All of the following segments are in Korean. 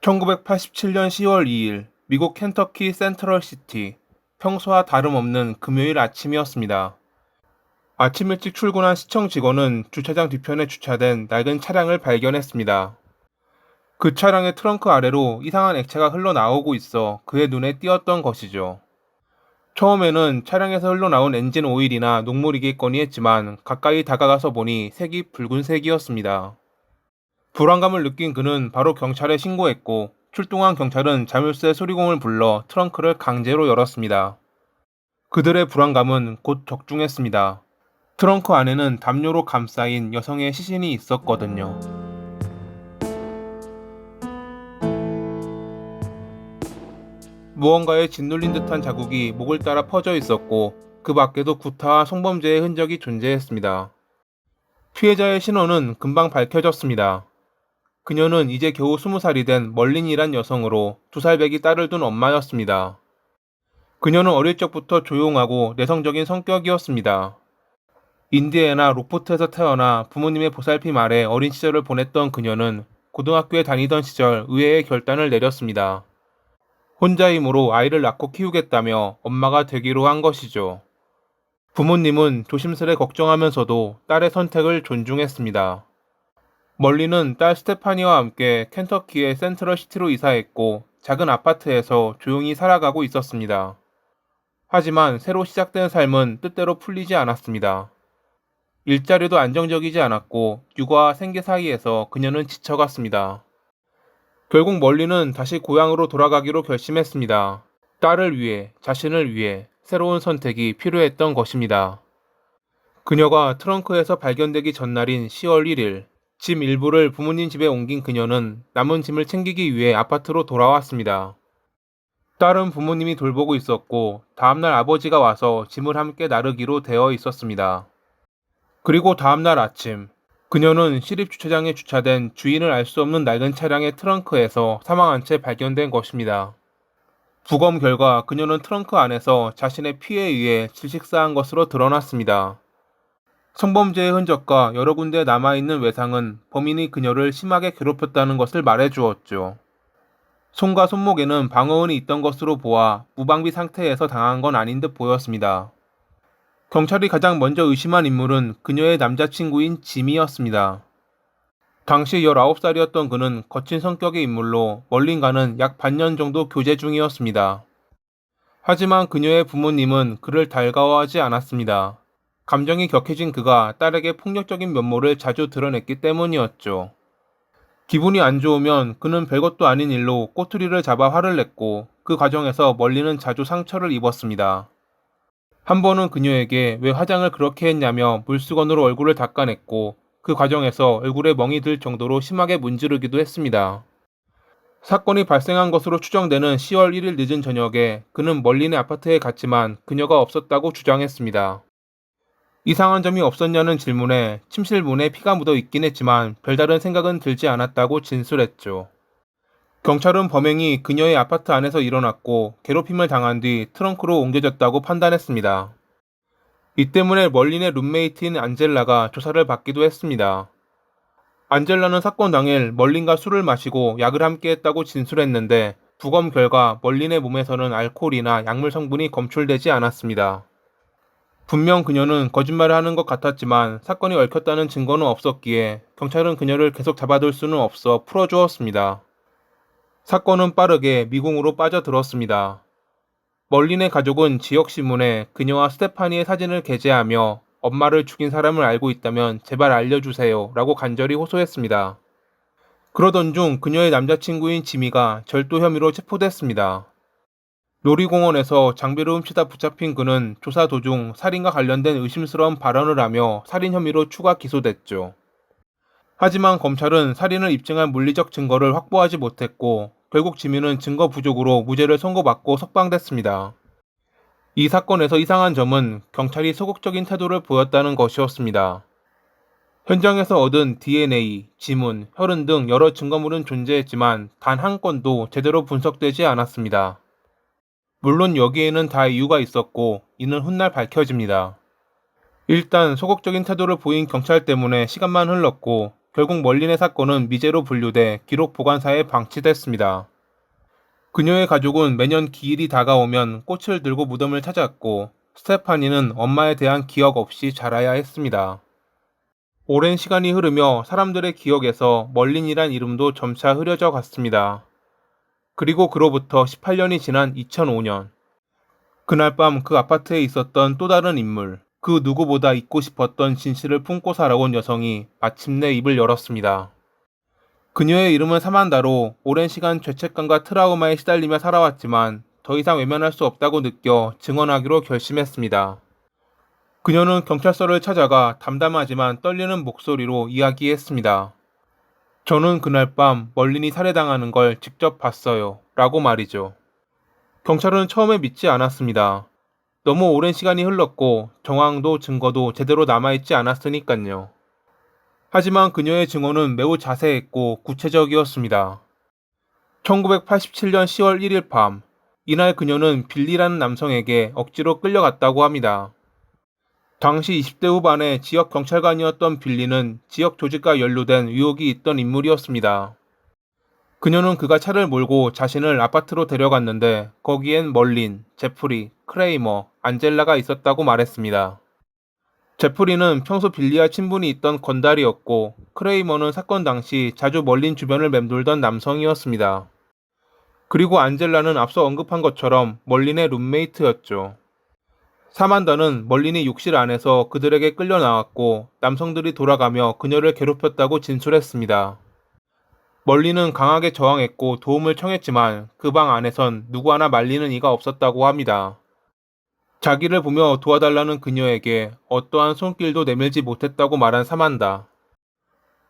1987년 10월 2일 미국 켄터키 센트럴 시티 평소와 다름없는 금요일 아침이었습니다. 아침 일찍 출근한 시청 직원은 주차장 뒤편에 주차된 낡은 차량을 발견했습니다. 그 차량의 트렁크 아래로 이상한 액체가 흘러나오고 있어 그의 눈에 띄었던 것이죠. 처음에는 차량에서 흘러나온 엔진 오일이나 녹물이겠거니 했지만 가까이 다가가서 보니 색이 붉은색이었습니다. 불안감을 느낀 그는 바로 경찰에 신고했고 출동한 경찰은 자물쇠 수리공을 불러 트렁크를 강제로 열었습니다. 그들의 불안감은 곧 적중했습니다. 트렁크 안에는 담요로 감싸인 여성의 시신이 있었거든요. 무언가에 짓눌린 듯한 자국이 목을 따라 퍼져 있었고 그 밖에도 구타와 성범죄의 흔적이 존재했습니다. 피해자의 신원은 금방 밝혀졌습니다. 그녀는 이제 겨우 20살이 된 멀린이란 여성으로 두 살 배기 딸을 둔 엄마였습니다. 그녀는 어릴 적부터 조용하고 내성적인 성격이었습니다. 인디애나 로포트에서 태어나 부모님의 보살핌 아래 어린 시절을 보냈던 그녀는 고등학교에 다니던 시절 의외의 결단을 내렸습니다. 혼자 힘으로 아이를 낳고 키우겠다며 엄마가 되기로 한 것이죠. 부모님은 조심스레 걱정하면서도 딸의 선택을 존중했습니다. 멀리는 딸 스테파니와 함께 켄터키의 센트럴 시티로 이사했고 작은 아파트에서 조용히 살아가고 있었습니다. 하지만 새로 시작된 삶은 뜻대로 풀리지 않았습니다. 일자리도 안정적이지 않았고 육아와 생계 사이에서 그녀는 지쳐갔습니다. 결국 멀리는 다시 고향으로 돌아가기로 결심했습니다. 딸을 위해, 자신을 위해 새로운 선택이 필요했던 것입니다. 그녀가 트렁크에서 발견되기 전날인 10월 1일, 짐 일부를 부모님 집에 옮긴 그녀는 남은 짐을 챙기기 위해 아파트로 돌아왔습니다. 딸은 부모님이 돌보고 있었고, 다음날 아버지가 와서 짐을 함께 나르기로 되어 있었습니다. 그리고 다음날 아침, 그녀는 시립 주차장에 주차된 주인을 알 수 없는 낡은 차량의 트렁크에서 사망한 채 발견된 것입니다. 부검 결과 그녀는 트렁크 안에서 자신의 피에 의해 질식사한 것으로 드러났습니다. 성범죄의 흔적과 여러 군데 남아있는 외상은 범인이 그녀를 심하게 괴롭혔다는 것을 말해주었죠. 손과 손목에는 방어운이 있던 것으로 보아 무방비 상태에서 당한 건 아닌 듯 보였습니다. 경찰이 가장 먼저 의심한 인물은 그녀의 남자친구인 짐이었습니다. 당시 19살이었던 그는 거친 성격의 인물로 멀린가는 약 반년 정도 교제 중이었습니다. 하지만 그녀의 부모님은 그를 달가워하지 않았습니다. 감정이 격해진 그가 딸에게 폭력적인 면모를 자주 드러냈기 때문이었죠. 기분이 안 좋으면 그는 별것도 아닌 일로 꼬투리를 잡아 화를 냈고 그 과정에서 멀리는 자주 상처를 입었습니다. 한 번은 그녀에게 왜 화장을 그렇게 했냐며 물수건으로 얼굴을 닦아냈고 그 과정에서 얼굴에 멍이 들 정도로 심하게 문지르기도 했습니다. 사건이 발생한 것으로 추정되는 10월 1일 늦은 저녁에 그는 멀린의 아파트에 갔지만 그녀가 없었다고 주장했습니다. 이상한 점이 없었냐는 질문에 침실 문에 피가 묻어 있긴 했지만 별다른 생각은 들지 않았다고 진술했죠. 경찰은 범행이 그녀의 아파트 안에서 일어났고 괴롭힘을 당한 뒤 트렁크로 옮겨졌다고 판단했습니다. 이 때문에 멀린의 룸메이트인 안젤라가 조사를 받기도 했습니다. 안젤라는 사건 당일 멀린과 술을 마시고 약을 함께 했다고 진술했는데 부검 결과 멀린의 몸에서는 알코올이나 약물 성분이 검출되지 않았습니다. 분명 그녀는 거짓말을 하는 것 같았지만 사건이 얽혔다는 증거는 없었기에 경찰은 그녀를 계속 잡아둘 수는 없어 풀어주었습니다. 사건은 빠르게 미궁으로 빠져들었습니다. 멀린의 가족은 지역신문에 그녀와 스테파니의 사진을 게재하며 엄마를 죽인 사람을 알고 있다면 제발 알려주세요 라고 간절히 호소했습니다. 그러던 중 그녀의 남자친구인 지미가 절도 혐의로 체포됐습니다. 놀이공원에서 장비를 훔치다 붙잡힌 그는 조사 도중 살인과 관련된 의심스러운 발언을 하며 살인 혐의로 추가 기소됐죠. 하지만 검찰은 살인을 입증할 물리적 증거를 확보하지 못했고 결국 지민은 증거 부족으로 무죄를 선고받고 석방됐습니다. 이 사건에서 이상한 점은 경찰이 소극적인 태도를 보였다는 것이었습니다. 현장에서 얻은 DNA, 지문, 혈흔 등 여러 증거물은 존재했지만 단 한 건도 제대로 분석되지 않았습니다. 물론 여기에는 다 이유가 있었고 이는 훗날 밝혀집니다. 일단 소극적인 태도를 보인 경찰 때문에 시간만 흘렀고 결국 멀린의 사건은 미제로 분류돼 기록 보관사에 방치됐습니다. 그녀의 가족은 매년 기일이 다가오면 꽃을 들고 무덤을 찾았고 스테파니는 엄마에 대한 기억 없이 자라야 했습니다. 오랜 시간이 흐르며 사람들의 기억에서 멀린이란 이름도 점차 흐려져 갔습니다. 그리고 그로부터 18년이 지난 2005년. 그날 밤 그 아파트에 있었던 또 다른 인물, 그 누구보다 잊고 싶었던 진실을 품고 살아온 여성이 마침내 입을 열었습니다. 그녀의 이름은 사만다로 오랜 시간 죄책감과 트라우마에 시달리며 살아왔지만 더 이상 외면할 수 없다고 느껴 증언하기로 결심했습니다. 그녀는 경찰서를 찾아가 담담하지만 떨리는 목소리로 이야기했습니다. 저는 그날 밤 멀린이 살해당하는 걸 직접 봤어요. 라고 말이죠. 경찰은 처음에 믿지 않았습니다. 너무 오랜 시간이 흘렀고 정황도 증거도 제대로 남아있지 않았으니깐요. 하지만 그녀의 증언은 매우 자세했고 구체적이었습니다. 1987년 10월 1일 밤, 이날 그녀는 빌리라는 남성에게 억지로 끌려갔다고 합니다. 당시 20대 후반의 지역 경찰관이었던 빌리는 지역 조직과 연루된 의혹이 있던 인물이었습니다. 그녀는 그가 차를 몰고 자신을 아파트로 데려갔는데 거기엔 멀린, 제프리, 크레이머, 안젤라가 있었다고 말했습니다. 제프리는 평소 빌리와 친분이 있던 건달이었고 크레이머는 사건 당시 자주 멀린 주변을 맴돌던 남성이었습니다. 그리고 안젤라는 앞서 언급한 것처럼 멀린의 룸메이트였죠. 사만다는 멀린이 욕실 안에서 그들에게 끌려 나왔고 남성들이 돌아가며 그녀를 괴롭혔다고 진술했습니다. 멀린은 강하게 저항했고 도움을 청했지만 그 방 안에선 누구 하나 말리는 이가 없었다고 합니다. 자기를 보며 도와달라는 그녀에게 어떠한 손길도 내밀지 못했다고 말한 사만다.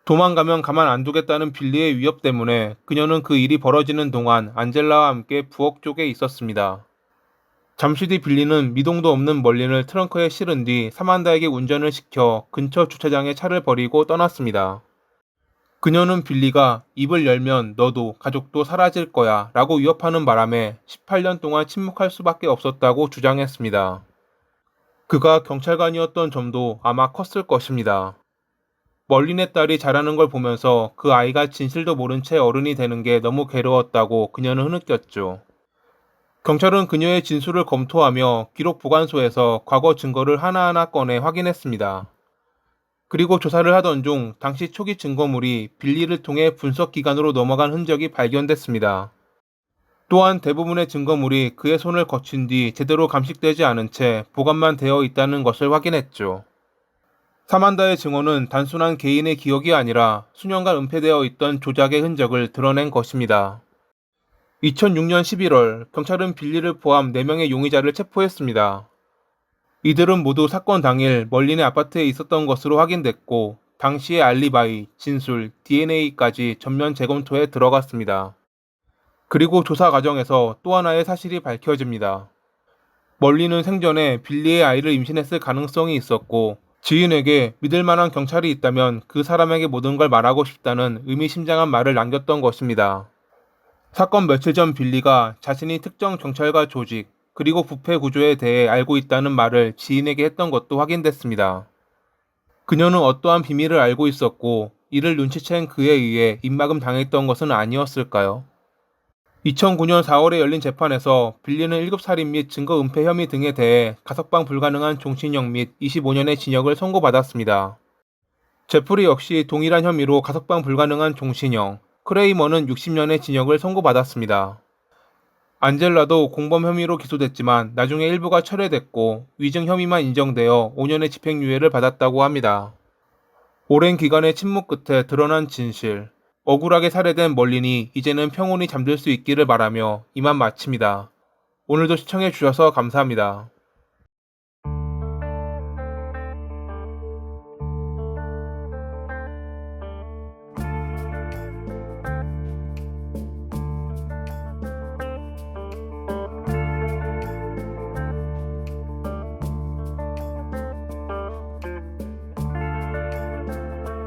도망가면 가만 안 두겠다는 빌리의 위협 때문에 그녀는 그 일이 벌어지는 동안 안젤라와 함께 부엌 쪽에 있었습니다. 잠시 뒤 빌리는 미동도 없는 멀린을 트렁크에 실은 뒤 사만다에게 운전을 시켜 근처 주차장에 차를 버리고 떠났습니다. 그녀는 빌리가 입을 열면 너도 가족도 사라질 거야 라고 위협하는 바람에 18년 동안 침묵할 수밖에 없었다고 주장했습니다. 그가 경찰관이었던 점도 아마 컸을 것입니다. 멀린의 딸이 자라는 걸 보면서 그 아이가 진실도 모른 채 어른이 되는 게 너무 괴로웠다고 그녀는 흐느꼈죠. 경찰은 그녀의 진술을 검토하며 기록 보관소에서 과거 증거를 하나하나 꺼내 확인했습니다. 그리고 조사를 하던 중 당시 초기 증거물이 빌리를 통해 분석 기관으로 넘어간 흔적이 발견됐습니다. 또한 대부분의 증거물이 그의 손을 거친 뒤 제대로 감식되지 않은 채 보관만 되어 있다는 것을 확인했죠. 사만다의 증언은 단순한 개인의 기억이 아니라 수년간 은폐되어 있던 조작의 흔적을 드러낸 것입니다. 2006년 11월 경찰은 빌리를 포함 4명의 용의자를 체포했습니다. 이들은 모두 사건 당일 멀린의 아파트에 있었던 것으로 확인됐고 당시의 알리바이, 진술, DNA까지 전면 재검토에 들어갔습니다. 그리고 조사 과정에서 또 하나의 사실이 밝혀집니다. 멀린은 생전에 빌리의 아이를 임신했을 가능성이 있었고 지인에게 믿을 만한 경찰이 있다면 그 사람에게 모든 걸 말하고 싶다는 의미심장한 말을 남겼던 것입니다. 사건 며칠 전 빌리가 자신이 특정 경찰과 조직, 그리고 부패 구조에 대해 알고 있다는 말을 지인에게 했던 것도 확인됐습니다. 그녀는 어떠한 비밀을 알고 있었고 이를 눈치챈 그에 의해 입막음 당했던 것은 아니었을까요? 2009년 4월에 열린 재판에서 빌리는 1급 살인 및 증거 은폐 혐의 등에 대해 가석방 불가능한 종신형 및 25년의 징역을 선고받았습니다. 제프리 역시 동일한 혐의로 가석방 불가능한 종신형, 크레이머는 60년의 징역을 선고받았습니다. 안젤라도 공범 혐의로 기소됐지만 나중에 일부가 철회됐고 위증 혐의만 인정되어 5년의 집행유예를 받았다고 합니다. 오랜 기간의 침묵 끝에 드러난 진실. 억울하게 살해된 멀린이 이제는 평온히 잠들 수 있기를 바라며 이만 마칩니다. 오늘도 시청해 주셔서 감사합니다.